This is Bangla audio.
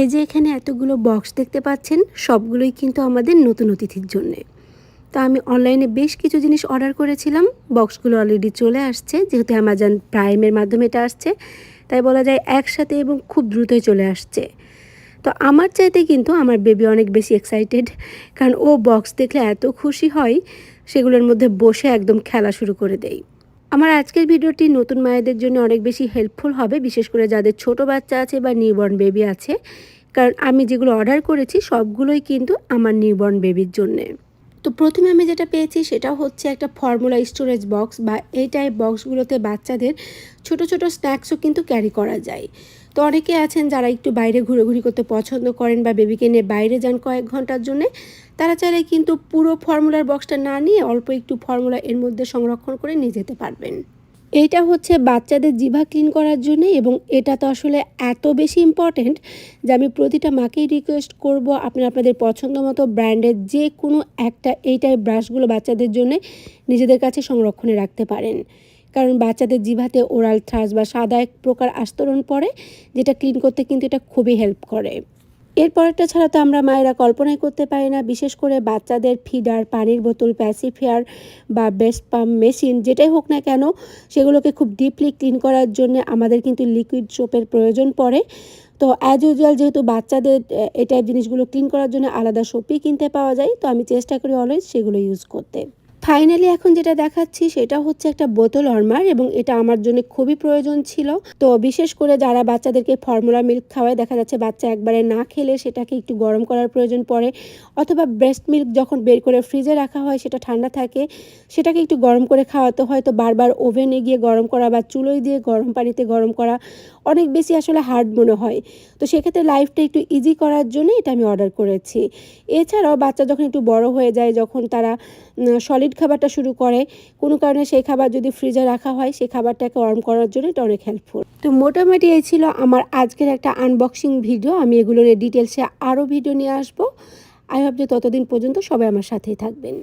এই যে এখানে এতগুলো বক্স দেখতে পাচ্ছেন, সবগুলোই কিন্তু আমাদের নতুন অতিথির জন্যে। তো আমি অনলাইনে বেশ কিছু জিনিস অর্ডার করেছিলাম বক্সগুলো অলরেডি চলে আসছে, যেহেতু অ্যামাজন প্রাইমের মাধ্যমে এটা আসছে। তাই বলা যায় একসাথে এবং খুব দ্রুতই চলে আসছে। তো আমার চাইতে কিন্তু আমার বেবি অনেক বেশি এক্সাইটেড কারণ ও বক্স দেখলে এত খুশি হয়, সেগুলোর মধ্যে বসে একদম খেলা শুরু করে দেয়। আমার আজকের ভিডিওটি নতুন মায়েদের জন্য অনেক বেশি হেল্পফুল হবে, বিশেষ করে যাদের ছোট বাচ্চা আছে বা নিউবর্ন বেবি আছে। কারণ আমি যেগুলো অর্ডার করেছি, সবগুলোই কিন্তু আমার নিউবর্ন বেবির জন্যে। তো প্রথমে আমি যেটা পেয়েছি, সেটা হচ্ছে একটা ফর্মুলা স্টোরেজ বক্স বা এই টাইপ বক্সগুলোতে বাচ্চাদের ছোট ছোট স্ন্যাক্সও কিন্তু ক্যারি করা যায়। তো অনেকে আছেন যারা একটু বাইরে ঘুরোঘুরি করতে পছন্দ করেন বা বেবিকে নিয়ে বাইরে যান কয়েক ঘণ্টার জন্যে, তারা চাইলে কিন্তু পুরো ফর্মুলার বক্সটা না নিয়ে অল্প একটু ফর্মুলা এর মধ্যে সংরক্ষণ করে নিয়ে যেতে পারবেন। এইটা হচ্ছে বাচ্চাদের জিভা ক্লিন করার জন্য এবং এটা তো আসলে এত বেশি ইম্পর্ট্যান্ট যে আমি প্রতিটা মাকেই রিকোয়েস্ট করব আপনারা আপনাদের পছন্দ মতো ব্র্যান্ডের যে কোনো একটা এই টাইপ ব্রাশগুলো বাচ্চাদের জন্য নিজেদের কাছে সংরক্ষণে রাখতে পারেন। কারণ বাচ্চাদের জিভাতে ওরাল থ্রাস বা সাদা এক প্রকার আস্তরণ পড়ে, যেটা ক্লিন করতে কিন্তু এটা খুবই হেল্প করে। এরপরেরটা ছাড়া তো আমরা মায়েরা কল্পনাই করতে পারি না, বিশেষ করে বাচ্চাদের ফিডার, পানির বোতল, প্যাসিফিয়ার বা বেস্ট পাম্প মেশিন যেটাই হোক না কেন, সেগুলোকে খুব ডিপলি ক্লিন করার জন্য আমাদের কিন্তু লিকুইড সোপের প্রয়োজন পড়ে। তো অ্যাজ ইউজুয়াল যেহেতু বাচ্চাদের এই টাইপ জিনিসগুলো ক্লিন করার জন্য আলাদা সোপই কিনতে পাওয়া যায়, তো আমি চেষ্টা করি অলওয়েজ সেগুলো ইউজ করতে। ফাইনালি এখন যেটা দেখাচ্ছি, সেটা হচ্ছে একটা বোতল অর্মার এবং এটা আমার জন্য খুবই প্রয়োজন ছিল। তো বিশেষ করে যারা বাচ্চাদেরকে ফর্মুলা মিল্ক খাওয়ায়, দেখা যাচ্ছে বাচ্চা একবারে না খেলে সেটাকে একটু গরম করার প্রয়োজন পড়ে। অথবা ব্রেস্ট মিল্ক যখন বের করে ফ্রিজে রাখা হয়, সেটা ঠান্ডা থাকে, সেটাকে একটু গরম করে খাওয়াতে হয়। তো বারবার ওভেনে গিয়ে গরম করা বা চুলোয় দিয়ে গরম পানিতে গরম করা অনেক বেশি আসলে হার্ড মনে হয়। তো সেক্ষেত্রে লাইফটা একটু ইজি করার জন্য এটা আমি অর্ডার করেছি। এছাড়াও বাচ্চা যখন একটু বড় হয়ে যায়, যখন তারা সলিড খাবারটা শুরু করে। কোনো কারণে সেই খাবার যদি ফ্রিজে রাখা হয়, সেই খাবারটাকে ওয়ার্ম করার জন্য এটা অনেক হেল্পফুল তো মোটামুটি এই ছিল আমার আজকের একটা আনবক্সিং ভিডিও আমি এগুলো নিয়ে ডিটেলসে আরও ভিডিও নিয়ে আসব। আই ভাব যে ততদিন পর্যন্ত সবাই আমার সাথেই থাকবেন।